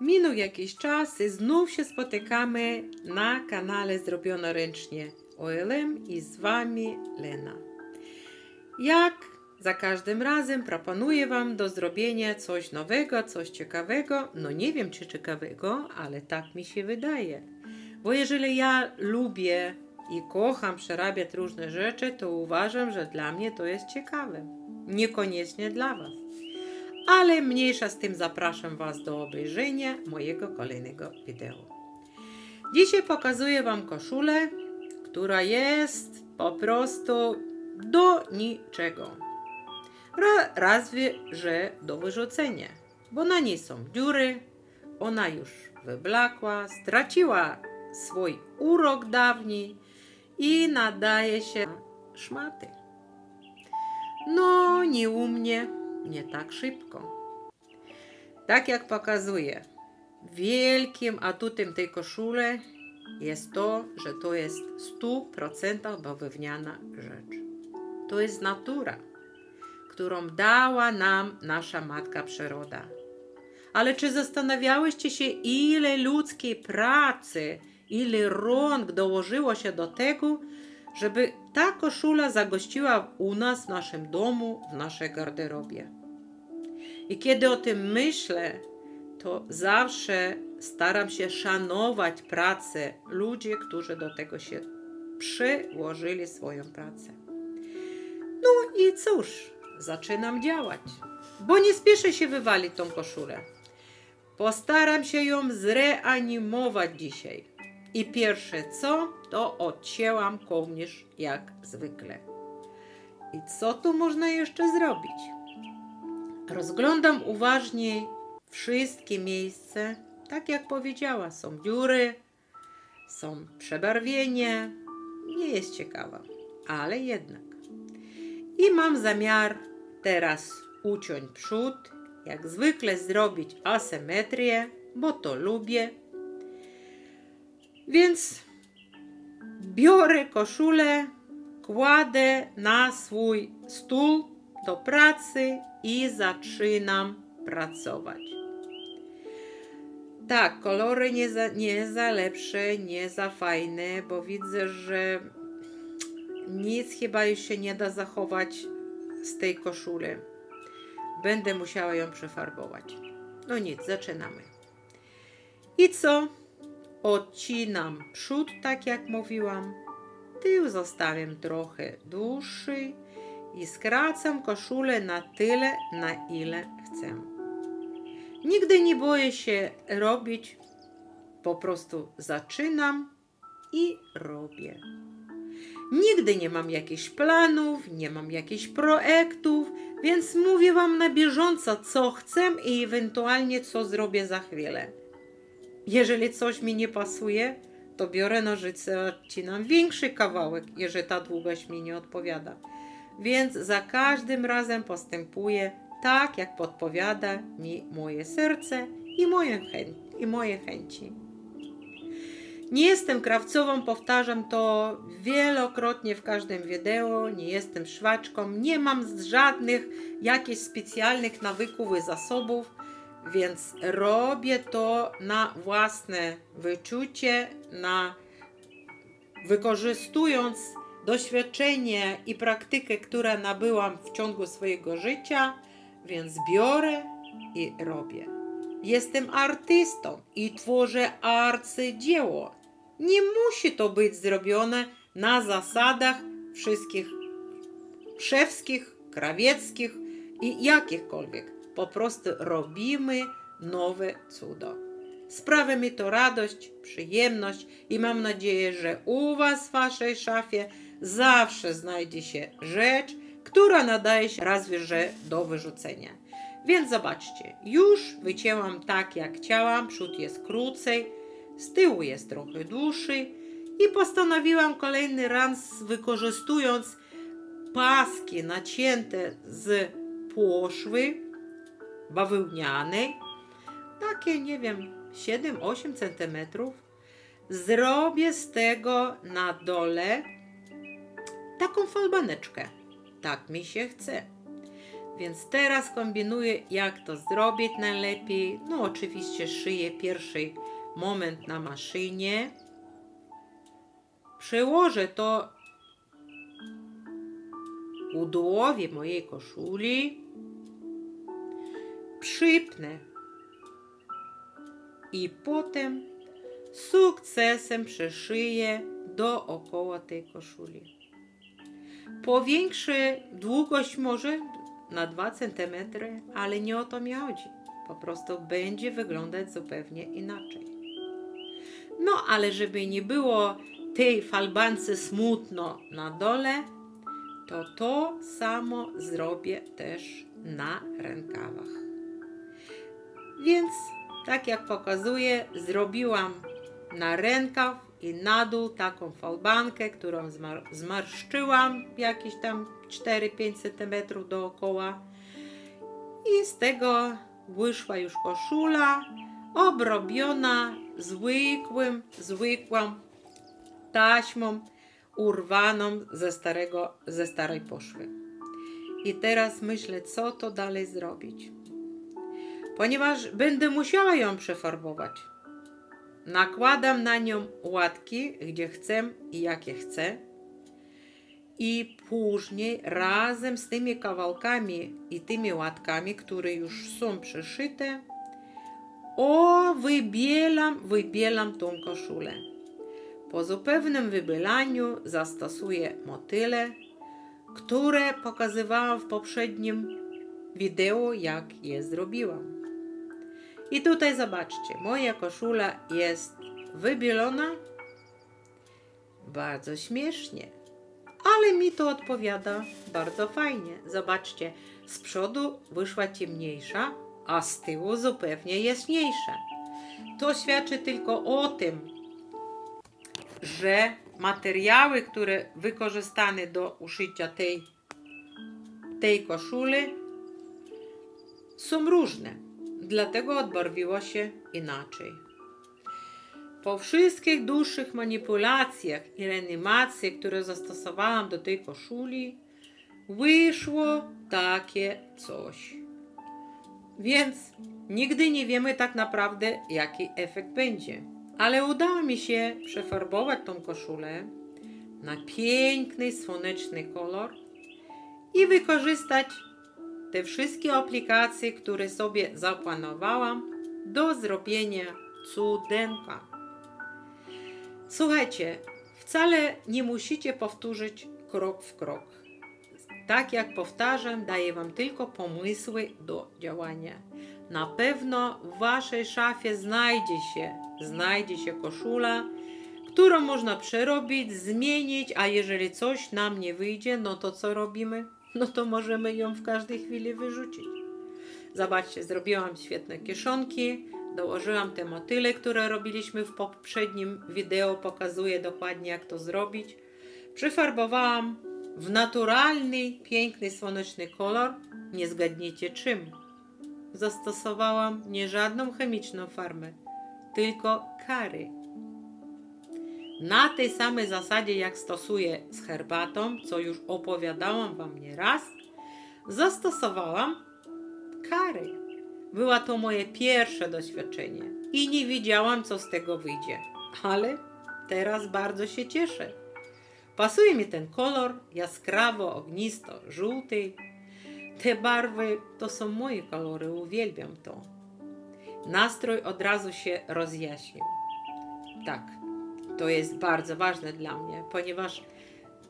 Minął jakiś czas i znów się spotykamy na kanale Zrobiono Ręcznie OLM i z Wami Lena. Jak za każdym razem proponuję Wam do zrobienia coś nowego, coś ciekawego. No nie wiem czy ciekawego, ale tak mi się wydaje. Bo jeżeli ja lubię i kocham przerabiać różne rzeczy, to uważam, że dla mnie to jest ciekawe. Niekoniecznie dla Was. Ale mniejsza z tym zapraszam Was do obejrzenia mojego kolejnego wideo. Dzisiaj pokazuję Wam koszulę, która jest po prostu do niczego. Ra- Razwie, że do wyrzucenia, bo na niej są dziury, ona już wyblakła, straciła swój urok dawniej i nadaje się na szmaty. No, nie u mnie, nie tak szybko. Tak jak pokazuję, wielkim atutem tej koszuli jest to, że to jest 100% bawełniana rzecz. To jest natura, którą dała nam nasza matka przyroda. Ale czy zastanawiałyście się, ile ludzkiej pracy, ile rąk dołożyło się do tego, żeby ta koszula zagościła u nas w naszym domu, w naszej garderobie? I kiedy o tym myślę, to zawsze staram się szanować pracę ludzi, którzy do tego się przyłożyli swoją pracę. No i cóż, zaczynam działać, bo nie spieszę się wywalić tą koszulę. Postaram się ją zreanimować dzisiaj. I pierwsze co, to odcięłam kołnierz jak zwykle. I co tu można jeszcze zrobić? Rozglądam uważnie wszystkie miejsca. Tak jak powiedziała, są dziury, są przebarwienia. Nie jest ciekawa, ale jednak. I mam zamiar teraz uciąć przód, jak zwykle zrobić asymetrię, bo to lubię. Więc biorę koszulę, kładę na swój stół do pracy i zaczynam pracować. Tak, kolory nie za, nie za lepsze, nie za fajne, bo widzę, że nic chyba już się nie da zachować z tej koszuli. Będę musiała ją przefarbować. No nic, zaczynamy. I co? Odcinam przód, tak jak mówiłam. Tył zostawiam trochę dłuższy i skracam koszulę na tyle, na ile chcę. Nigdy nie boję się robić, po prostu zaczynam i robię. Nigdy nie mam jakichś planów, nie mam jakichś projektów, więc mówię Wam na bieżąco, co chcę i ewentualnie co zrobię za chwilę. Jeżeli coś mi nie pasuje, to biorę nożyce, odcinam większy kawałek, jeżeli ta długość mi nie odpowiada. Więc za każdym razem postępuję tak, jak podpowiada mi moje serce i moje, chę- i moje chęci. Nie jestem krawcową, powtarzam to wielokrotnie w każdym wideo. Nie jestem szwaczką, nie mam żadnych jakichś specjalnych nawyków i zasobów, więc robię to na własne wyczucie, na wykorzystując doświadczenie i praktykę, które nabyłam w ciągu swojego życia, więc biorę i robię. Jestem artystą i tworzę arcydzieło. Nie musi to być zrobione na zasadach wszystkich szewskich, krawieckich i jakichkolwiek. Po prostu robimy nowe cudo. Sprawia mi to radość, przyjemność i mam nadzieję, że u Was w Waszej szafie zawsze znajdzie się rzecz, która nadaje się raz że do wyrzucenia. Więc zobaczcie, już wycięłam tak jak chciałam, przód jest krócej, z tyłu jest trochę dłuższy i postanowiłam kolejny raz wykorzystując paski nacięte z poszwy bawełnianej, takie nie wiem 7-8 cm, zrobię z tego na dole taką falbaneczkę. Tak mi się chce. Więc teraz kombinuję, jak to zrobić najlepiej. No, oczywiście szyję pierwszy moment na maszynie. Przełożę to u dłowie mojej koszuli. Przypnę. I potem sukcesem przeszyję dookoła tej koszuli. Powiększę długość może na 2 cm, ale nie o to mi chodzi. Po prostu będzie wyglądać zupełnie inaczej. No, ale żeby nie było tej falbance smutno na dole, to to samo zrobię też na rękawach. Więc, tak jak pokazuję, zrobiłam na rękaw i na dół taką falbankę, którą zmar- zmarszczyłam jakieś tam 4-5 cm dookoła. I z tego wyszła już koszula obrobiona zwykłym, zwykłą taśmą urwaną ze, starego, ze starej poszwy. I teraz myślę, co to dalej zrobić. Ponieważ będę musiała ją przefarbować. Nakładam na nią łatki, gdzie chcę i jakie chcę. I później razem z tymi kawałkami i tymi łatkami, które już są przeszyte, o, wybielam, wybielam tą koszulę. Po zupełnym wybielaniu zastosuję motyle, które pokazywałam w poprzednim wideo, jak je zrobiłam. I tutaj zobaczcie, moja koszula jest wybielona. Bardzo śmiesznie, ale mi to odpowiada bardzo fajnie. Zobaczcie, z przodu wyszła ciemniejsza, a z tyłu zupełnie jaśniejsza. To świadczy tylko o tym, że materiały, które wykorzystane do uszycia tej, tej koszuli, są różne. Dlatego odbarwiło się inaczej. Po wszystkich dłuższych manipulacjach i reanimacjach, które zastosowałam do tej koszuli, wyszło takie coś. Więc nigdy nie wiemy tak naprawdę, jaki efekt będzie. Ale udało mi się przefarbować tą koszulę na piękny, słoneczny kolor i wykorzystać te wszystkie aplikacje, które sobie zaplanowałam do zrobienia cudenka. Słuchajcie, wcale nie musicie powtórzyć krok w krok. Tak jak powtarzam, daję Wam tylko pomysły do działania. Na pewno w Waszej szafie znajdzie się, znajdzie się koszula, którą można przerobić, zmienić, a jeżeli coś nam nie wyjdzie, no to co robimy? No to możemy ją w każdej chwili wyrzucić. Zobaczcie, zrobiłam świetne kieszonki, dołożyłam te motyle, które robiliśmy w poprzednim wideo, pokazuję dokładnie jak to zrobić. Przyfarbowałam w naturalny, piękny, słoneczny kolor. Nie zgadniecie czym. Zastosowałam nie żadną chemiczną farbę, tylko kary. Na tej samej zasadzie, jak stosuję z herbatą, co już opowiadałam Wam nieraz, zastosowałam kary. Była to moje pierwsze doświadczenie i nie wiedziałam, co z tego wyjdzie, ale teraz bardzo się cieszę. Pasuje mi ten kolor jaskrawo, ognisto, żółty. Te barwy to są moje kolory, uwielbiam to. Nastrój od razu się rozjaśnił. Tak, to jest bardzo ważne dla mnie, ponieważ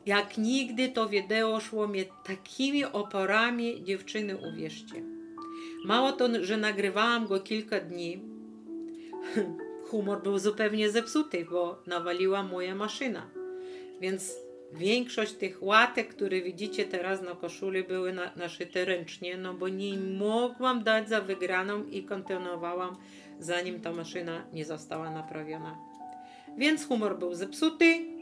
jak nigdy to wideo szło mnie takimi oporami, dziewczyny, uwierzcie. Mało to, że nagrywałam go kilka dni, humor był zupełnie zepsuty, bo nawaliła moja maszyna. Więc większość tych łatek, które widzicie teraz na koszuli, były na, naszyte ręcznie, no bo nie mogłam dać za wygraną i kontynuowałam, zanim ta maszyna nie została naprawiona. Więc humor był zepsuty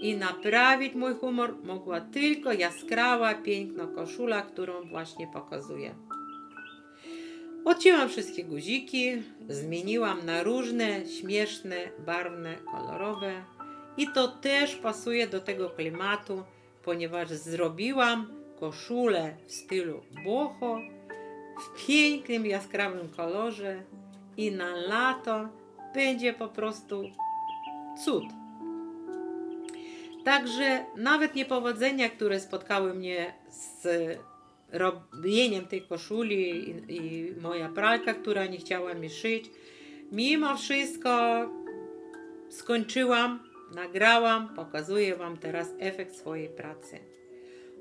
i naprawić mój humor mogła tylko jaskrawa, piękna koszula, którą właśnie pokazuję. Odcięłam wszystkie guziki, zmieniłam na różne, śmieszne, barwne, kolorowe i to też pasuje do tego klimatu, ponieważ zrobiłam koszulę w stylu boho, w pięknym, jaskrawym kolorze i na lato będzie po prostu cud. Także nawet niepowodzenia, które spotkały mnie z robieniem tej koszuli i, i moja pralka, która nie chciała mi szyć, mimo wszystko skończyłam, nagrałam, pokazuję Wam teraz efekt swojej pracy.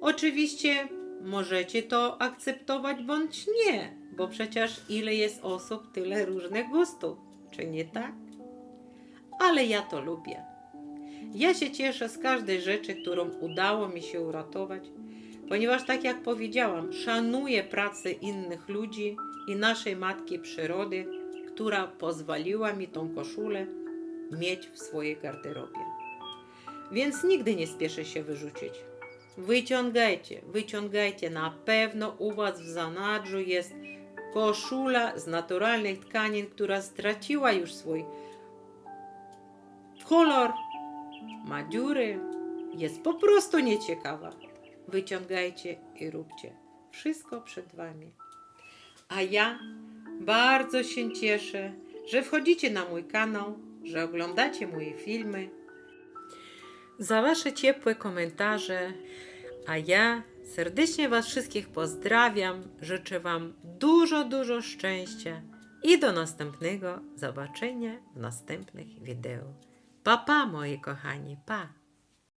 Oczywiście możecie to akceptować bądź nie, bo przecież ile jest osób, tyle różnych gustów, czy nie tak? Ale ja to lubię. Ja się cieszę z każdej rzeczy, którą udało mi się uratować, ponieważ, tak jak powiedziałam, szanuję pracę innych ludzi i naszej matki przyrody, która pozwoliła mi tą koszulę mieć w swojej garderobie. Więc nigdy nie spieszę się wyrzucić. Wyciągajcie, wyciągajcie. Na pewno u Was w zanadrzu jest koszula z naturalnych tkanin, która straciła już swój kolor, ma dziury, jest po prostu nieciekawa. Wyciągajcie i róbcie. Wszystko przed Wami. A ja bardzo się cieszę, że wchodzicie na mój kanał, że oglądacie moje filmy. Za Wasze ciepłe komentarze, a ja serdecznie Was wszystkich pozdrawiam. Życzę Wam dużo, dużo szczęścia i do następnego zobaczenia w następnych wideo. Pa, pa, moi kochani, pa!